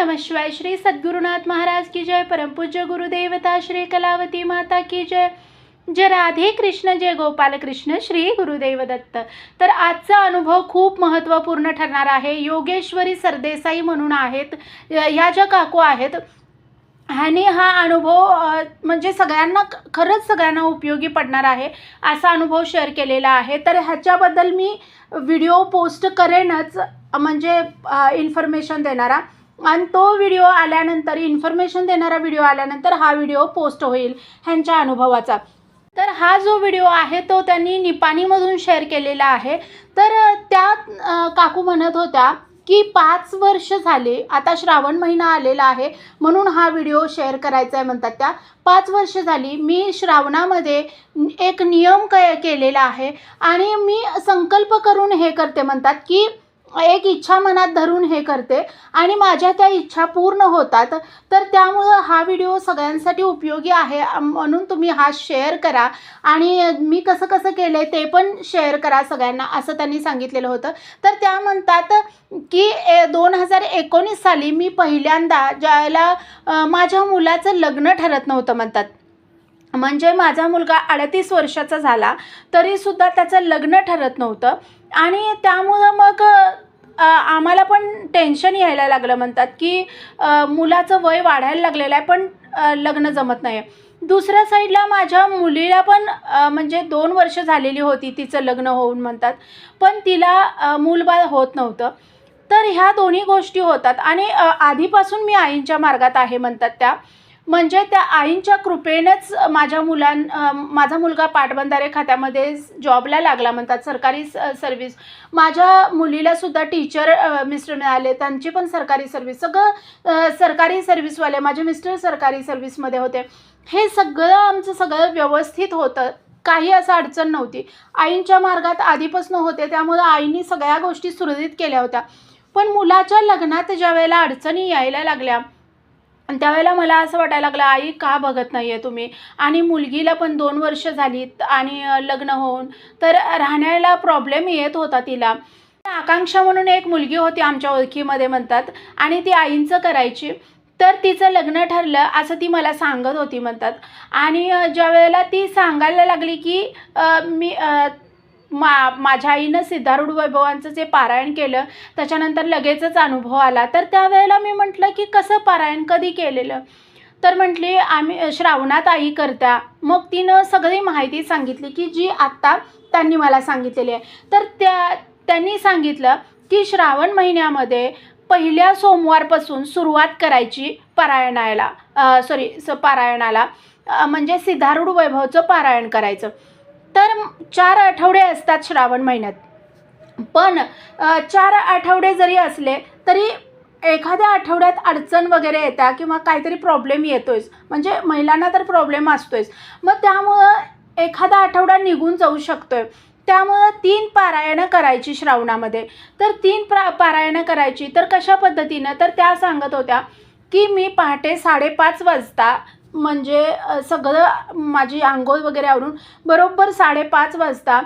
नम शिवाय श्री सद्गुरुनाथ महाराज की जय परमपूज्य गुरुदेवता श्री कलावती माता की जय। जय राधे कृष्ण जय गोपाल कृष्ण श्री गुरुदेव दत्त तर आजचा अनुभव खूप महत्त्वपूर्ण ठरणार आहे. योगेश्वरी सरदेसाई म्हणून आहेत. ह्या ज्या काकू आहेत ह्याने हा अनुभव म्हणजे सगळ्यांना ख- खरंच सगळ्यांना उपयोगी पडणार आहे असा अनुभव शेअर केलेला आहे. तर ह्याच्याबद्दल मी व्हिडिओ पोस्ट करेनच म्हणजे इन्फॉर्मेशन देणारा आणि तो व्हिडिओ आल्यानंतर इन्फॉर्मेशन देणारा व्हिडिओ आल्यानंतर हा व्हिडिओ पोस्ट होईल ह्यांच्या अनुभवाचा. तर हा जो व्हिडिओ आहे तो त्यांनी निपाणीमधून शेअर केलेला आहे. तर त्या काकू म्हणत होत्या की पाच वर्ष झाले आता श्रावण महिना आलेला आहे म्हणून हा व्हिडिओ शेअर करायचा आहे म्हणतात त्या. पाच वर्ष झाली मी श्रावणामध्ये एक नियम क केलेला आहे. आणि मी संकल्प करून हे करते म्हणतात की एक इच्छा मनात धरून हे करते आणि माझ्या त्या इच्छा पूर्ण होतात. तर त्यामुळं हा व्हिडिओ सगळ्यांसाठी उपयोगी आहे. म्हणून तुम्ही हा शेअर करा आणि मी कसं कसं केलं आहे ते पण शेअर करा सगळ्यांना असं त्यांनी सांगितलेलं होतं. तर त्या म्हणतात की ए दोन हजार एकोणीस साली मी पहिल्यांदा ज्याला माझ्या मुलाचं लग्न ठरत नव्हतं म्हणतात. म्हणजे माझा मुलगा अडतीस वर्षाचा झाला तरीसुद्धा त्याचं लग्न ठरत नव्हतं. आणि त्यामुळं मग आम्हाला पण टेन्शन यायला लागलं म्हणतात की मुलाचं वय वाढायला लागलेलं आहे पण लग्न जमत नाही दुसऱ्या साईडला माझ्या मुलीला पण म्हणजे दोन वर्ष झालेली होती तिचं लग्न होऊन म्हणतात पण तिला मूलबाळ होत नव्हतं. तर ह्या दोन्ही गोष्टी होतात. आणि आधीपासून मी आईंच्या मार्गात आहे म्हणतात त्या. म्हणजे त्या आईंच्या कृपेनेच माझ्या मुलां माझा मुलगा पाटबंधारे खात्यामध्ये जॉबला लागला म्हणतात सरकारी स सर्व्हिस माझ्या मुलीला सुद्धा टीचर मिस्टर मिळाले त्यांची पण सरकारी सर्व्हिस सगळं सरकारी सर्व्हिसवाले माझे मिस्टर सरकारी सर्व्हिसमध्ये होते. हे सगळं आमचं सगळं व्यवस्थित होतं. काही असं अडचण नव्हती. आईंच्या मार्गात आधीपासून होते त्यामुळं आईंनी सगळ्या गोष्टी सुरळीत केल्या होत्या. पण मुलाच्या लग्नात ज्या वेळेला अडचणी यायला लागल्या आणि त्यावेळेला मला असं वाटायला लागलं आई का बघत नाही आहे तुम्ही? आणि मुलगीला पण दोन वर्ष झालीत आणि लग्न होऊन तर राहण्याला प्रॉब्लेम येत होता तिला. आकांक्षा म्हणून एक मुलगी होती आमच्या ओळखीमध्ये म्हणतात आणि ती आईंचं करायची. तर तिचं लग्न ठरलं असं ती मला सांगत होती म्हणतात. आणि ज्या वेळेला ती सांगायला लागली की मी मा माझ्या आईनं सिद्धारूढ वैभवांचं जे पारायण केलं त्याच्यानंतर लगेचच अनुभव आला. तर त्यावेळेला मी म्हटलं की कसं पारायण कधी केलेलं? तर म्हटली आम्ही श्रावणात आई करत्या. मग तिनं सगळी माहिती सांगितली की जी आत्ता त्यांनी मला सांगितलेली आहे. तर त्या त्यांनी सांगितलं की श्रावण महिन्यामध्ये पहिल्या सोमवारपासून सुरुवात करायची पारायणाला सॉरी स पारायणाला म्हणजे सिद्धारूढ वैभवचं पारायण करायचं. तर चार आठवडे असतात श्रावण महिन्यात. पण चार आठवडे जरी असले तरी एखाद्या आठवड्यात अडचण वगैरे येत्या किंवा काहीतरी प्रॉब्लेम येतोयच. म्हणजे महिलांना तर प्रॉब्लेम असतोयच. मग त्यामुळं एखादा आठवडा निघून जाऊ शकतोय. त्यामुळं तीन पारायणं करायची श्रावणामध्ये. तर तीन प्रा पारायणं करायची. तर कशा पद्धतीनं? तर त्या सांगत होत्या की मी पहाटे साडेपाच वाजता म्हणजे सगळं माझी आंघोळ वगैरे आवरून बरोबर साडेपाच वाजता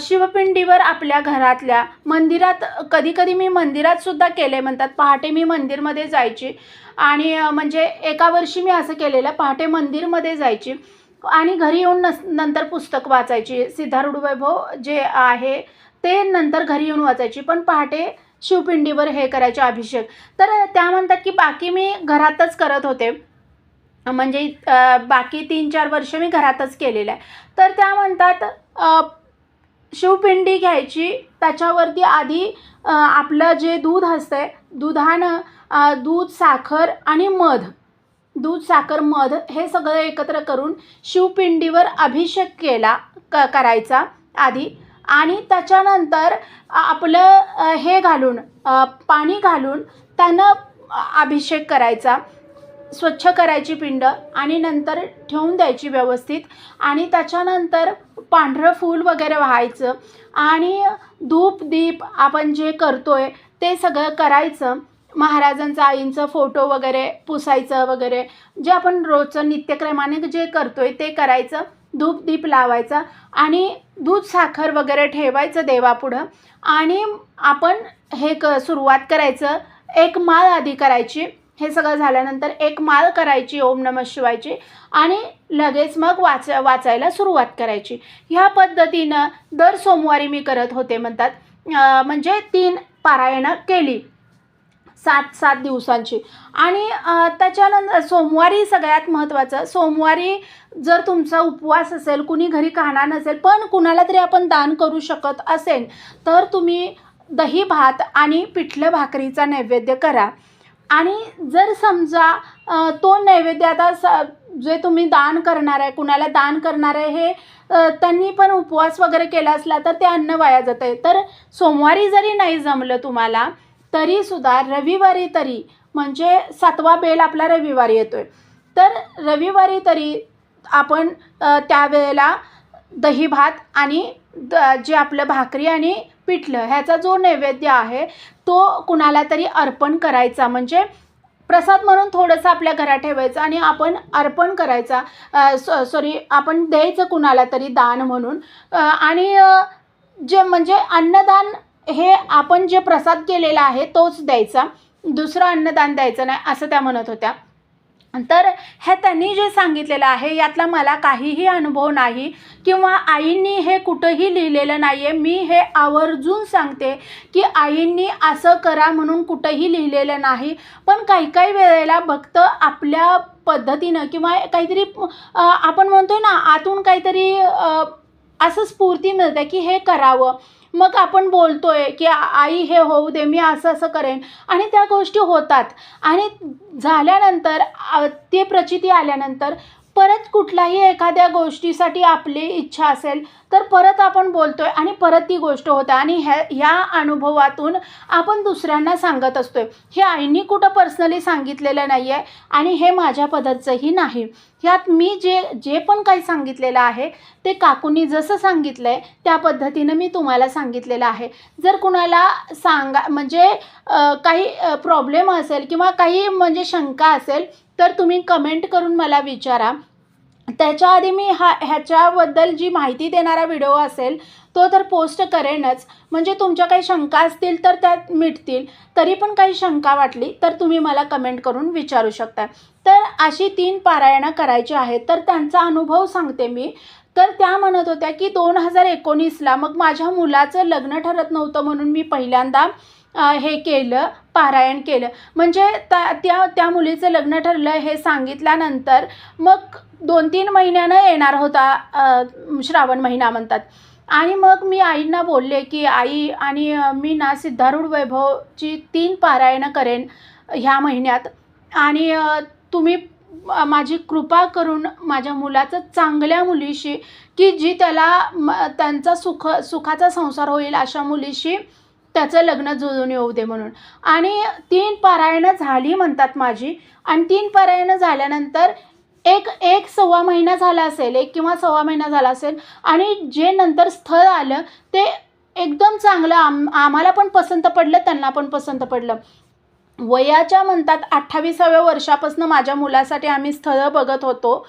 शिवपिंडीवर आपल्या घरातल्या मंदिरात कधी कधी मी मंदिरातसुद्धा केले म्हणतात. पहाटे मी मंदिरमध्ये जायची आणि म्हणजे एका वर्षी मी असं केलेलं पहाटे मंदिरमध्ये जायची आणि घरी येऊन नस नंतर पुस्तक वाचायची. सिद्धारूढ वैभव जे आहे ते नंतर घरी येऊन वाचायची. पण पहाटे शिवपिंडीवर हे करायचे अभिषेक. तर त्या म्हणतात की बाकी मी घरातच करत होते. म्हणजे बाकी तीन चार वर्ष मी घरातच केलेलं आहे. तर त्या म्हणतात शिवपिंडी घ्यायची. त्याच्यावरती आधी आपलं जे दूध असतंय दुधानं दूध साखर आणि मध. दूध साखर मध हे सगळं एकत्र करून शिवपिंडीवर अभिषेक केला क करायचा आधी. आणि त्याच्यानंतर आपलं हे घालून पाणी घालून त्यानं अभिषेक करायचा. स्वच्छ करायची पिंड आणि नंतर ठेवून द्यायची व्यवस्थित आणि त्याच्यानंतर पांढरं फूल वगैरे व्हायचं आणि धूप दीप आपण जे करतो आहे ते सगळं करायचं. महाराजांचं आईंचं फोटो वगैरे पुसायचं वगैरे. जे आपण रोजचं नित्यक्रमाने जे करतो आहे ते करायचं. धूप दीप लावायचा आणि दूध साखर वगैरे ठेवायचं देवापुढं. आणि आपण हे क सुरुवात करायचं. एक माळ आधी करायची. हे सगळं झाल्यानंतर एक माळ करायची ओम नम शिवायची आणि लगेच मग वाच वाचायला सुरुवात करायची. ह्या पद्धतीनं दर सोमवारी मी करत होते म्हणतात. म्हणजे तीन पारायणं केली. सात सात दिवसांची. आणि त्याच्यानंतर सोमवारी सगळ्यात महत्त्वाचं सोमवारी जर तुमचा उपवास असेल कुणी घरी खाणार नसेल पण कुणाला तरी आपण दान करू शकत असेल तर तुम्ही दही भात आणि पिठलं भाकरीचा नैवेद्य करा. आणि जर समजा तो नैवेद्य आता स जे तुम्ही दान करणार आहे कुणाला दान करणार आहे हे त्यांनी पण उपवास वगैरे केला असला तर ते अन्न वाया जातं आहे. तर सोमवारी जरी नाही जमलं तुम्हाला तरीसुद्धा रविवारी तरी म्हणजे सातवा बेल आपला रविवारी येतो आहे तर रविवारी तरी आपण त्यावेळेला दही भात आणि द जे आपलं भाकरी आणि पिठलं ह्याचा जो नैवेद्य आहे तो कुणाला तरी अर्पण करायचा. म्हणजे प्रसाद म्हणून थोडंसं आपल्या घरात ठेवायचं आणि आपण अर्पण करायचा. सॉ सॉरी आपण द्यायचं कुणाला तरी दान म्हणून. आणि जे म्हणजे अन्नदान हे आपण जे प्रसाद केलेला आहे तोच द्यायचा. दुसरं अन्नदान द्यायचं नाही असं त्या म्हणत होत्या. तर ह्या त्यांनी जे सांगितलेलं आहे यातला मला काहीही अनुभव नाही किंवा आईंनी हे कुठंही लिहिलेलं नाही आहे मी हे आवर्जून सांगते की आईंनी असं करा म्हणून कुठंही लिहिलेलं नाही. पण काही काही वेळेला भक्त आपल्या पद्धतीनं किंवा काहीतरी आपण म्हणतो ना आतून काहीतरी असं स्फूर्ती मिळते की हे करावं. मग आपण बोलतोय की आई हे होऊ दे मी असं असं करेन. आणि त्या गोष्टी होतात. आणि झाल्यानंतर ते प्रचिती आल्यानंतर परत कुठल्याही एखाद्या गोष्टीसाठी आपली इच्छा असेल तर परत आपण बोलतो आहे आणि परत ती गोष्ट होते आणि ह्या ह्या अनुभवातून आपण दुसऱ्यांना सांगत असतोय. हे आईनी कुठं पर्सनली सांगितलेलं नाही आहे आणि हे माझ्या पदाचंही नाही. ह्यात मी जे जे पण काही सांगितलेलं आहे ते काकूंनी जसं सांगितलं आहे त्या पद्धतीनं मी तुम्हाला सांगितलेलं आहे. जर कुणाला सांगा म्हणजे काही प्रॉब्लेम असेल किंवा काही म्हणजे शंका असेल तर तुम्ही कमेंट करून मला विचारा. त्याच्या आधी मी हा ह्याच्याबद्दल जी माहिती देणारा व्हिडिओ असेल तो तर पोस्ट करेनच. म्हणजे तुमच्या काही शंका असतील तर त्यात मिटतील. तरी पण काही शंका वाटली तर तुम्ही मला कमेंट करून विचारू शकता. तर अशी तीन पारायणं करायची आहेत. तर त्यांचा अनुभव सांगते मी. तर त्या म्हणत होत्या की दोन हजार एकोणीसला मग माझ्या मुलाचं लग्न ठरत नव्हतं म्हणून मी पहिल्यांदा हे केलं पारायण केलं. म्हणजे त्या त्या त्या मुलीचं लग्न ठरलं हे सांगितल्यानंतर मग दोन तीन महिन्यानं येणार होता श्रावण महिना म्हणतात. आणि मग मी आईंना बोलले की आई आणि मी ना सिद्धारूढ वैभवची तीन पारायणं करेन ह्या महिन्यात. आणि तुम्ही माझी कृपा करून माझ्या मुलाचं चांगल्या मुलीशी की जी त्याला त्यांचा सुख सुखाचा संसार होईल अशा मुलीशी त्याचं लग्न जुळून येऊ दे म्हणून. आणि तीन पारायणं झाली म्हणतात माझी. आणि तीन पारायणं झाल्यानंतर एक एक सव्वा महिना झाला असेल एक किंवा सव्वा महिना झाला असेल आणि जे नंतर स्थळ आलं ते एकदम चांगलं आम आम्हाला पण पसंत पडलं त्यांना पण पसंत पडलं. वयाच्या म्हणतात अठ्ठावीसाव्या वर्षापासून माझ्या मुलासाठी आम्ही स्थळं बघत होतो.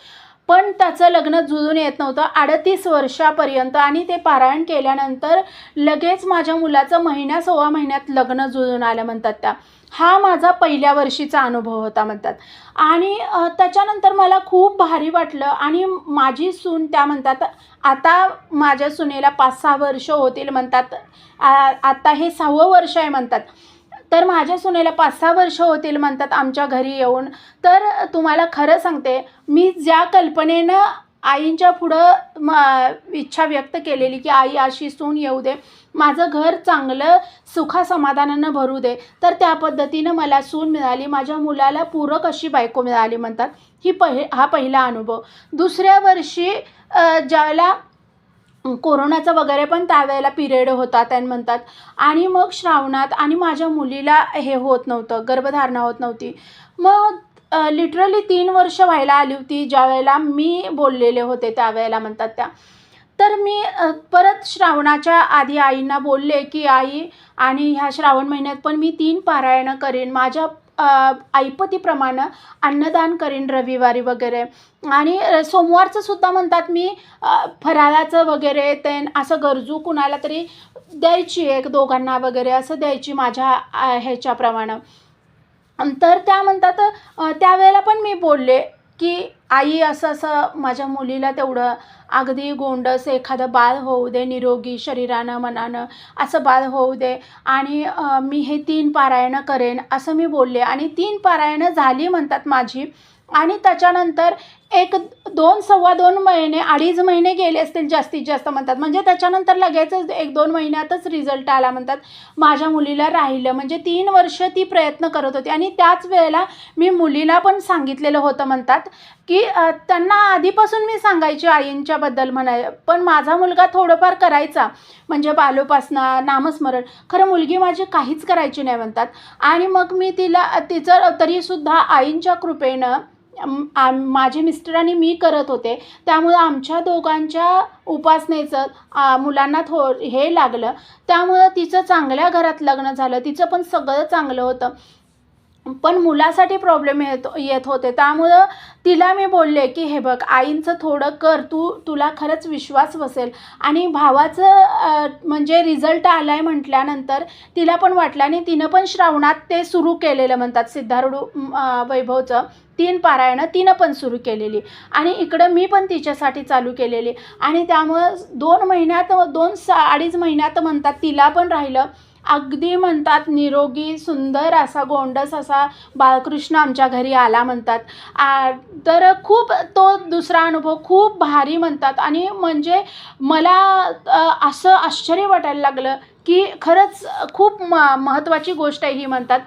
पण त्याचं लग्न जुळून येत नव्हतं. अडतीस वर्षापर्यंत आणि ते पारायण केल्यानंतर लगेच माझ्या मुलाचं महिन्या सव्वा महिन्यात लग्न जुळून आलं म्हणतात त्या. हा माझा पहिल्या वर्षीचा अनुभव होता म्हणतात. आणि त्याच्यानंतर मला खूप भारी वाटलं आणि माझी सून त्या म्हणतात आता माझ्या सुनेला पाच सहा वर्ष होतील म्हणतात. आ- आता हे सहावं वर्ष आहे म्हणतात. तर माझ्या सुनेला पाच सहा वर्ष होतील म्हणतात आमच्या घरी येऊन. तर तुम्हाला खरं सांगते मी ज्या कल्पनेनं आईंच्या पुढं म इच्छा व्यक्त केलेली की आई अशी सून येऊ दे माझं घर चांगलं सुखासमाधानानं भरू दे तर त्या पद्धतीनं मला सून मिळाली माझ्या मुलाला पूरक अशी बायको मिळाली म्हणतात. ही पहि हा पहिला अनुभव. दुसऱ्या वर्षी ज्याला कोरोनाचा वगैरे पण त्यावेळेला पिरियड होता त्यां म्हणतात. आणि मग श्रावणात आणि माझ्या मुलीला हे होत नव्हतं गर्भधारणा होत नव्हती. मग लिटरली तीन वर्ष व्हायला आली होती ज्या वेळेला मी बोललेले होते त्यावेळेला म्हणतात त्या. तर मी परत श्रावणाच्या आधी आईंना बोलले की आई आणि ह्या श्रावण महिन्यात पण मी तीन पारायणं करेन. माझ्या ऐपतीप्रमाणे अन्नदान करीन रविवारी वगैरे आणि सोमवारचं सुद्धा म्हणतात मी फराळाचं वगैरे ते असं गरजू कुणाला तरी द्यायची एक दोघांना वगैरे असं द्यायची माझ्या ह्याच्याप्रमाणं ह्याच्याप्रमाणे तर त्या म्हणतात त्यावेळेला पण मी बोलले की आई असं असं माझ्या मुलीला तेवढं अगदी गोंडस एखादं बाळ होऊ दे निरोगी शरीरानं मनानं असं बाळ होऊ दे आणि मी हे तीन पारायणं करेन असं मी बोलले आणि तीन पारायणं झाली म्हणतात माझी आणि त्याच्यानंतर एक दोन सव्वा दोन महिने अडीच महिने गेले असतील जास्तीत जास्त म्हणतात. म्हणजे त्याच्यानंतर लगेचच एक दोन महिन्यातच रिझल्ट आला म्हणतात. माझ्या मुलीला राहिलं. म्हणजे तीन वर्ष ती प्रयत्न करत होती. आणि त्याच वेळेला मी मुलीला पण सांगितलेलं होतं म्हणतात की त्यांना आधीपासून मी सांगायची आईंच्याबद्दल म्हणाय पण माझा मुलगा थोडंफार करायचा. म्हणजे बालोपासना नामस्मरण. खरं मुलगी माझी काहीच करायची नाही म्हणतात. आणि मग मी तिला तिचं तरीसुद्धा आईंच्या कृपेनं आम माझे मिस्टर आणि मी करत होते. त्यामुळं आमच्या दोघांच्या उपासनेचं मुलांना थो हे लागलं. त्यामुळं तिचं चांगल्या घरात लग्न झालं. तिचं पण सगळं चांगलं होतं. पण मुलासाठी प्रॉब्लेम येत येत होते. त्यामुळं तिला मी बोलले की हे बघ आईंचं थोडं कर तू तुला खरंच विश्वास बसेल. आणि भावाचं म्हणजे रिझल्ट आला आहे म्हटल्यानंतर तिला पण वाटलं आणि तिनं पण श्रावणात ते सुरू केलेलं म्हणतात सिद्धारूढ वैभवचं. तीन पारायणं तिनं पण सुरू केलेली. आणि इकडं मी पण तिच्यासाठी चालू केलेली. आणि त्यामुळं दोन महिन्यात दोन सा अडीच महिन्यात म्हणतात तिला पण राहिलं. अगदी म्हणतात निरोगी सुंदर असा गोंडस असा बाळकृष्ण आमच्या घरी आला म्हणतात. तर खूप तो दुसरा अनुभव खूप भारी म्हणतात. आणि म्हणजे मला असं आश्चर्य वाटायला लागलं की खरंच खूप म महत्त्वाची गोष्ट आहे ही म्हणतात.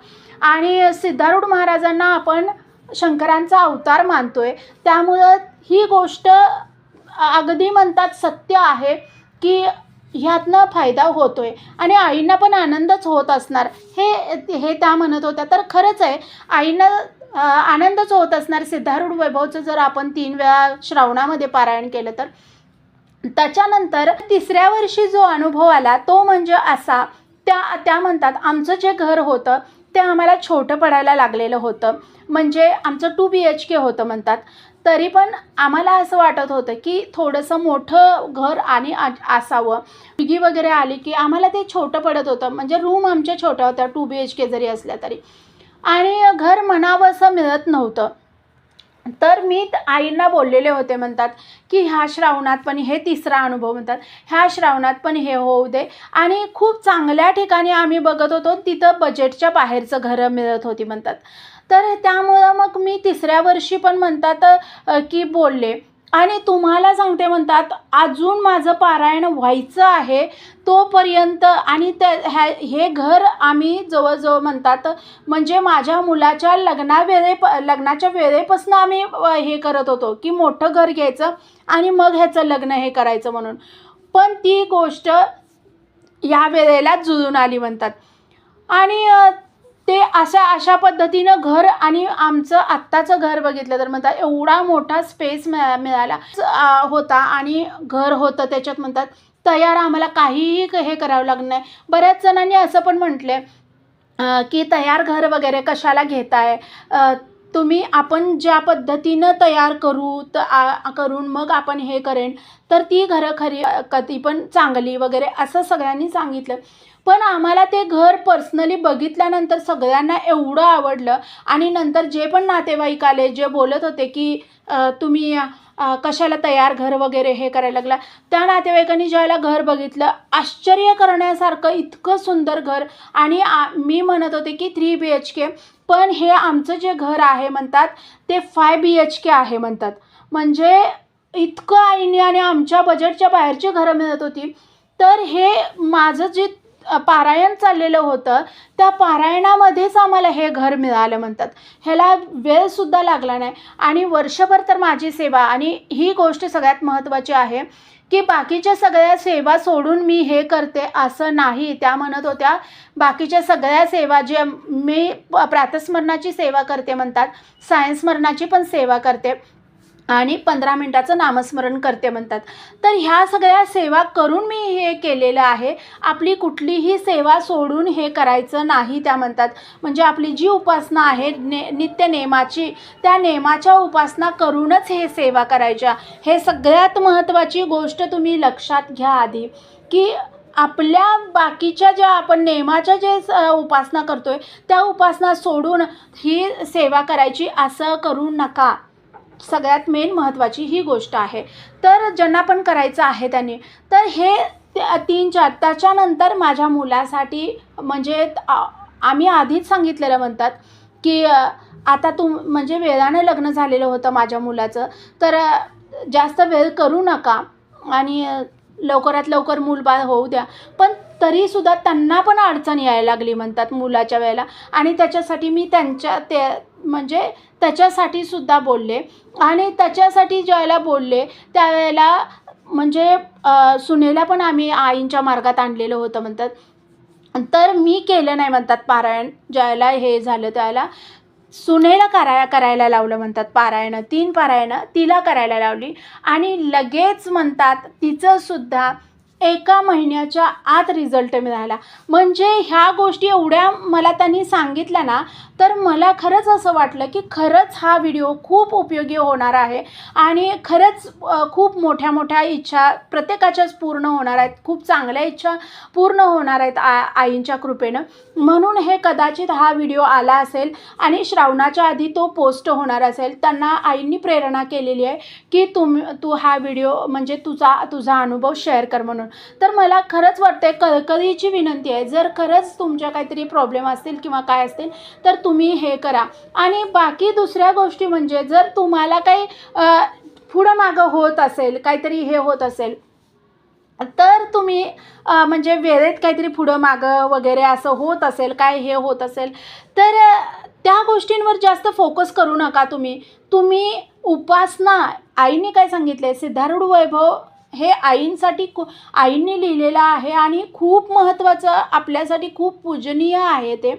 आणि सिद्धारूढ महाराजांना आपण शंकरांचा अवतार मानतोय. त्यामुळं ही गोष्ट अगदी म्हणतात सत्य आहे की ह्यातनं फायदा होतोय. आणि आईंना पण आनंदच होत असणार. हे हे त्या म्हणत होत्या. तर खरंच आहे आईंना आनंदच होत असणार. सिद्धारूढ वैभवचं जर आपण तीन वेळा श्रावणामध्ये पारायण केलं तर. त्याच्यानंतर तिसऱ्या वर्षी जो अनुभव आला तो म्हणजे असा. त्या त्या म्हणतात आमचं जे घर होतं ते आम्हाला छोटं पडायला लागलेलं होतं. म्हणजे आमचं टू बी एच के होतं म्हणतात. तरी पण आम्हाला असं वाटत होतं की थोडंसं मोठं घर आणि असावं. मुलगी वगैरे आली की आम्हाला ते छोटं पडत होतं. म्हणजे रूम आमच्या छोट्या होत्या टू बी एच के जरी असल्या तरी. आणि घर म्हणावं असं मिळत नव्हतं. तर मी आईंना बोललेले होते म्हणतात की ह्या श्रावणात पण हे तिसरा अनुभव म्हणतात. ह्या श्रावणात पण हे होऊ दे. आणि खूप चांगल्या ठिकाणी आम्ही बघत होतो तिथं बजेटच्या बाहेरचं घरं मिळत होती म्हणतात. तर त्यामुळं मग मी तिसऱ्या वर्षी पण म्हणतात की बोलले. आणि तुम्हाला सांगते म्हणतात अजून माझं पारायण व्हायचं आहे तोपर्यंत आणि त्या ह्या हे घर आम्ही जवळजवळ म्हणतात म्हणजे माझ्या मुलाच्या लग्नावेळे प लग्नाच्या वेळेपासून आम्ही हे करत होतो की मोठं घर घ्यायचं आणि मग ह्याचं लग्न हे करायचं म्हणून. पण ती गोष्ट या वेळेला जुळून आली म्हणतात. आणि ते अशा अशा पद्धतीनं घर आणि आमचं आत्ताचं घर बघितलं तर म्हणतात एवढा मोठा स्पेस मिळा मिळाला. होता आणि घर होतं त्याच्यात म्हणतात तयार आम्हाला काहीही क- हे करावं लागलं नाही. बऱ्याच जणांनी असं पण म्हटलं की तयार घर वगैरे कशाला घेताय? तुम्ही आपण ज्या पद्धतीनं तयार करू तर आ- करून मग आपण हे करेन. तर ती घरं खरी कधी पण चांगली वगैरे असं सगळ्यांनी सांगितलं. पण आम्हाला ते घर पर्सनली बघितल्यानंतर सगळ्यांना एवढं आवडलं. आणि नंतर जे पण नातेवाईक आले जे बोलत होते की तुम्ही कशाला तयार घर वगैरे हे करायला लागला त्या नातेवाईकांनी ज्यावेळेला घर बघितलं आश्चर्य करण्यासारखं इतकं सुंदर घर. आणि आ मी म्हणत होते की थ्री बी एच के पण हे आमचं जे घर आहे म्हणतात ते फाय बी एच के आहे म्हणतात. म्हणजे इतकं आईने आणि आमच्या बजेटच्या बाहेरची घरं मिळत होती. तर हे माझं जे पारायण चाललेलं होतं. त्या पारायणामध्येच आम्हाला हे घर मिळालं म्हणतात. ह्याला वेळसुद्धा लागला नाही. आणि वर्षभर तर माझी सेवा आणि ही गोष्ट सगळ्यात महत्त्वाची आहे की बाकीच्या सगळ्या सेवा सोडून मी हे करते असं नाही. त्या म्हणत होत्या बाकीच्या सगळ्या सेवा जे मी प्रातस्मरणाची सेवा करते म्हणतात सायन्समरणाची पण सेवा करते. आणि पंधरा मिनटाचं नामस्मरण करते म्हणतात. तर ह्या सगळ्या सेवा करून मी हे केलेलं आहे. आपली कुठलीही सेवा सोडून हे करायचं नाही त्या म्हणतात. म्हणजे आपली जी उपासना आहे ने नित्य नेमाची त्या नेमाच्या उपासना करूनच हे सेवा करायच्या. हे सगळ्यात महत्त्वाची गोष्ट तुम्ही लक्षात घ्या आधी की आपल्या बाकीच्या ज्या आपण नेमाच्या जे स- उपासना आहे त्या उपासना सोडून ही सेवा करायची असं करू नका. सगळ्यात मेन महत्त्वाची ही गोष्ट आहे. तर ज्यांना पण करायचं आहे त्यांनी तर हे तीन चार त्याच्यानंतर माझ्या मुलासाठी म्हणजे आ- आम्ही आधीच सांगितलेलं म्हणतात की आता तुम म्हणजे वेळानं लग्न झालेलं होतं माझ्या मुलाचं तर जास्त वेळ करू नका आणि लवकरात लवकर मूलबाळ होऊ द्या. पण तरीसुद्धा त्यांना पण अडचण यायला लागली म्हणतात मुलाच्या वेळेला आणि त्याच्यासाठी मी त्यांच्या ते म्हणजे त्याच्यासाठी सुद्धा बोलले. आणि त्याच्यासाठी ज्यावेळेला बोलले त्यावेळेला म्हणजे सुनेला पण आम्ही आईंच्या मार्गात आणलेलं होतं म्हणतात. तर मी केलं नाही म्हणतात पारायण. ज्यावेळेला हे झालं त्यावेळेला सुनेला करा करायला लावलं म्हणतात पारायणं. तीन पारायणं तिला करायला लावली. आणि लगेच म्हणतात तिचंसुद्धा एका महिन्याच्या आत रिझल्ट मिळाला. म्हणजे ह्या गोष्टी एवढ्या मला त्यांनी सांगितल्या ना तर मला खरंच असं वाटलं की खरंच हा व्हिडिओ खूप उपयोगी होणार आहे. आणि खरंच खूप मोठ्या मोठ्या इच्छा प्रत्येकाच्याच पूर्ण होणार आहेत. खूप चांगल्या इच्छा पूर्ण होणार आहेत आ आईंच्या कृपेनं. म्हणून हे कदाचित हा व्हिडिओ आला असेल आणि श्रावणाच्या आधी तो पोस्ट होणार असेल. त्यांना आईंनी प्रेरणा केलेली आहे की तुम तू हा व्हिडिओ म्हणजे तुझा तुझा अनुभव शेअर कर म्हणून. तर मला खरंच वाटतंय कळकळीची विनंती आहे. जर खरंच तुमच्या काहीतरी प्रॉब्लेम असतील किंवा काय असतील तर तुम्ही हे करा. आणि बाकी दुसऱ्या गोष्टी म्हणजे जर तुम्हाला काही पुढं मागं होत असेल काहीतरी हे होत असेल तर तुम्ही म्हणजे वेळेत काहीतरी पुढं मागं वगैरे असं होत असेल काय हे होत असेल तर त्या गोष्टींवर जास्त फोकस करू नका तुम्ही. तुम्ही उपासना आईने काय सांगितले सिद्धारूढ वैभव हे आईंसाठी खू आईंनी लिहिलेलं आहे आणि खूप महत्त्वाचं आपल्यासाठी खूप पूजनीय आहे ते.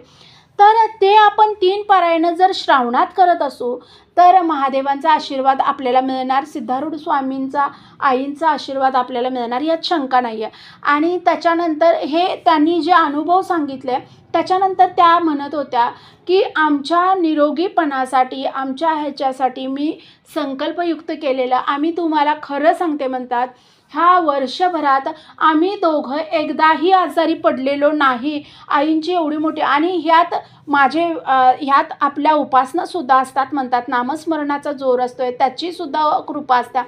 तर ते आपण तीन पारायणं जर श्रावणात करत असू तर महादेवांचा आशीर्वाद आपल्याला मिळणार सिद्धारूढ स्वामींचा आईंचा आशीर्वाद आपल्याला मिळणार यात शंका नाही आहे आणि त्याच्यानंतर हे त्यांनी जे अनुभव सांगितले त्याच्यानंतर त्या म्हणत होत्या की आमच्या निरोगीपणासाठी आमच्या ह्याच्यासाठी मी संकल्पयुक्त केलेलं. आम्ही तुम्हाला खरं सांगते म्हणतात ह्या वर्षभरात आम्ही दोघं एकदाही आजारी पडलेलो नाही. आईंची एवढी मोठी आणि ह्यात माझे ह्यात आपल्या उपासनासुद्धा असतात. म्हणतात नामस्मरणाचा जोर असतो आहे त्याचीसुद्धा कृपा असत्या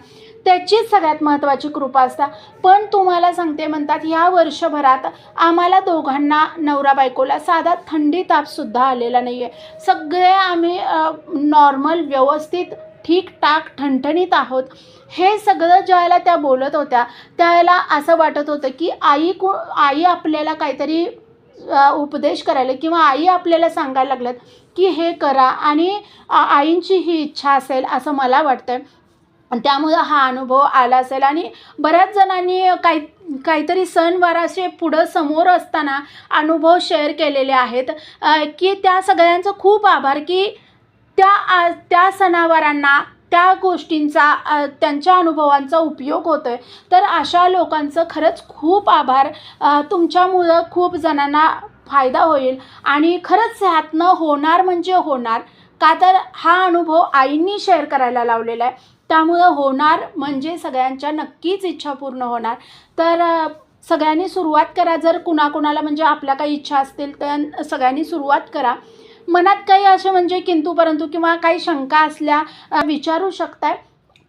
त्याचीच सगळ्यात महत्त्वाची कृपा असत्या पण तुम्हाला सांगते म्हणतात ह्या वर्षभरात आम्हाला दोघांना नवरा बायकोला साधा थंडी तापसुद्धा आलेला नाही आहे सगळे आम्ही नॉर्मल व्यवस्थित ठीकठाक ठणठणीत आहोत. हे सगळं ज्यावेळेला त्या बोलत होत्या त्यावेळेला असं वाटत होतं की आई को आई आपल्याला काहीतरी उपदेश करायला किंवा आई आपल्याला सांगायला लागल्यात की हे करा आणि आईंची ही इच्छा असेल असं मला वाटतं त्यामुळं हा अनुभव आला असेल आणि बऱ्याच जणांनी काही काहीतरी सणवार असे पुढं समोर असताना अनुभव शेअर केलेले आहेत. की त्या सगळ्यांचं खूप आभार की त्या आ- त्या सणावारांना त्या गोष्टींचा त्यांच्या अनुभवांचा उपयोग होतो आहे तर अशा लोकांचं खरंच खूप आभार. तुमच्यामुळं खूप जणांना फायदा होईल. आणि खरंच ह्यातनं होणार म्हणजे होणार. का तर हा अनुभव आईंनी शेअर करायला लावलेला आहे. त्यामुळं होणार म्हणजे सगळ्यांच्या नक्कीच इच्छा पूर्ण होणार. तर सगळ्यांनी सुरुवात करा. जर कुणाकुणाला म्हणजे आपल्या काही इच्छा असतील तर सगळ्यांनी सुरुवात करा. मनात काही असे म्हणजे किंतु परंतु किंवा काही शंका असल्या विचारू शकताय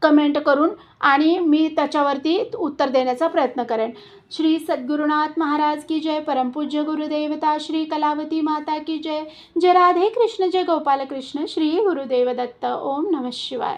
कमेंट करून आणि मी त्याच्यावरती उत्तर देण्याचा प्रयत्न करेन. श्री सद्गुरुनाथ महाराज की जय परमपूज्य गुरुदेवता श्री कलावती माता की जय जय राधे कृष्ण जय गोपाल कृष्ण श्री गुरुदेव दत्त ओम नमः शिवाय.